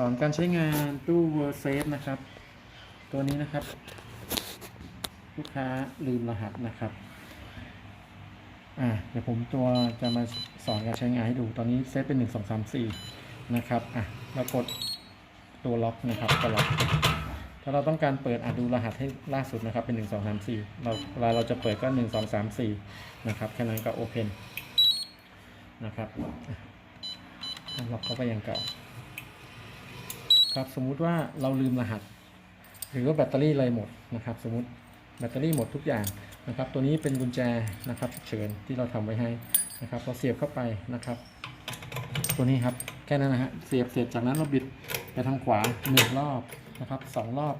สอนการใช้งานตู้ w o r d Safe นะครับ ตัวนี้นะครับ ลูกค้าลืมรหัสนะครับ อ่าเดี๋ยวผมตัวจะมาสอนการใช้งานให้ดูตอนนี้เซตเป็นหนึ่งสองสามสี่นะครับอะเรากดตัวล็อกนะครับก็ล็อกถ้าเราต้องการเปิดอะดูรหัสให้ล่าสุดนะครับ เป็นหนึ่งสองสามสี่เราเวลาเราจะเปิดก็หนึ่งสองสามสี่นะครับแค่นั้นก็โอเพนนะครับล็อกเข้าไปอย่างเก่า ครับสมมุติว่าเราลืมรหัส หรือว่าแบตเตอรี่อะไรหมดนะครับ สมมติแบตเตอรี่หมดทุกอย่างนะครับ ตัวนี้เป็นกุญแจนะครับเฉินที่เราทำไว้ให้นะครับเราเสียบเข้าไปนะครับ ตัวนี้ครับแค่นั้นนะฮะเสียบเสียบจากนั้นเราบิดไปทางขวาหนึ่งรอบนะครับสองรอบ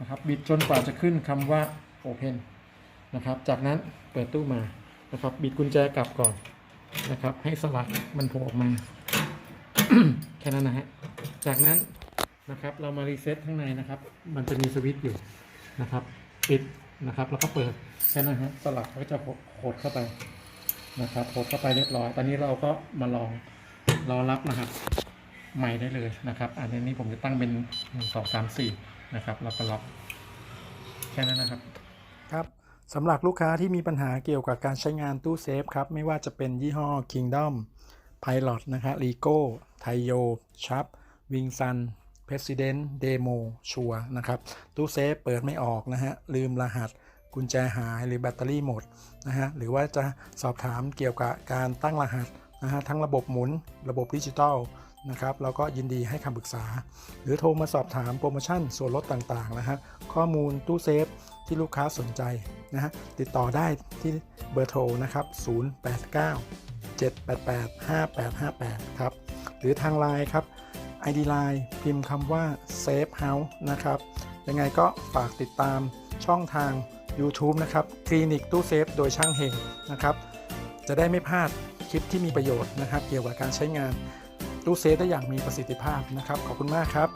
นะครับ บิดจนกว่าจะขึ้นคำว่า Open นะครับ จากนั้นเปิดตู้มานะครับ บิดกุญแจกลับก่อนนะครับ ให้สลักมันโผล่ออกมา แค่นั้นนะฮะจากนั้น นะครับ เรามารีเซ็ตข้างในนะครับ มันจะมีสวิตช์อยู่นะครับ ปิดนะครับ แล้วก็เปิดแค่นั้นฮะสลักก็จะโคดเข้าไปนะครับโคดเข้าไปเรียบร้อย ตอนนี้เราก็มาลองรอรับรหัสใหม่ได้เลยนะครับ อันนี้ผมจะตั้งเป็นหนึ่งสองสามสี่นะครับแล้วก็ล็อกแค่นั้นนะครับ ครับสำหรับลูกค้าที่มีปัญหาเกี่ยวกับการใช้งานตู้เซฟครับ ไม่ว่าจะเป็นยี่ห้อ Kingdom Pilot นะครับ Rigo t a i y o Sharp Wing Sun President Demo ชัวนะครับตู้เซฟเปิดไม่ออกนะฮะลืมรหัสกุญแจหายหรือแบตเตอรี่หมดนะฮะหรือว่าจะสอบถามเกี่ยวกับการตั้งรหัสนะฮะทั้งระบบหมุนระบบดิจิตอลนะครับเราก็ยินดีให้คำปรึกษา หรือโทรมาสอบถามโปรโมชั่นส่วนลดต่างๆนะฮะข้อมูลตู้เซฟที่ลูกค้าสนใจนะฮะติดต่อได้ที่เบอร์โทรนะครับ 089 788 5858 ครับ หรือทางไลน์ครับ ID Line พิมพ์คำว่า Safe House นะครับ ยังไงก็ฝากติดตามช่องทาง YouTube นะครับ คลินิกตู้เซฟโดยช่างเฮงนะครับ จะได้ไม่พลาดคลิปที่มีประโยชน์นะครับ เกี่ยวกับการใช้งานตู้เซฟได้อย่างมีประสิทธิภาพนะครับ ขอบคุณมากครับ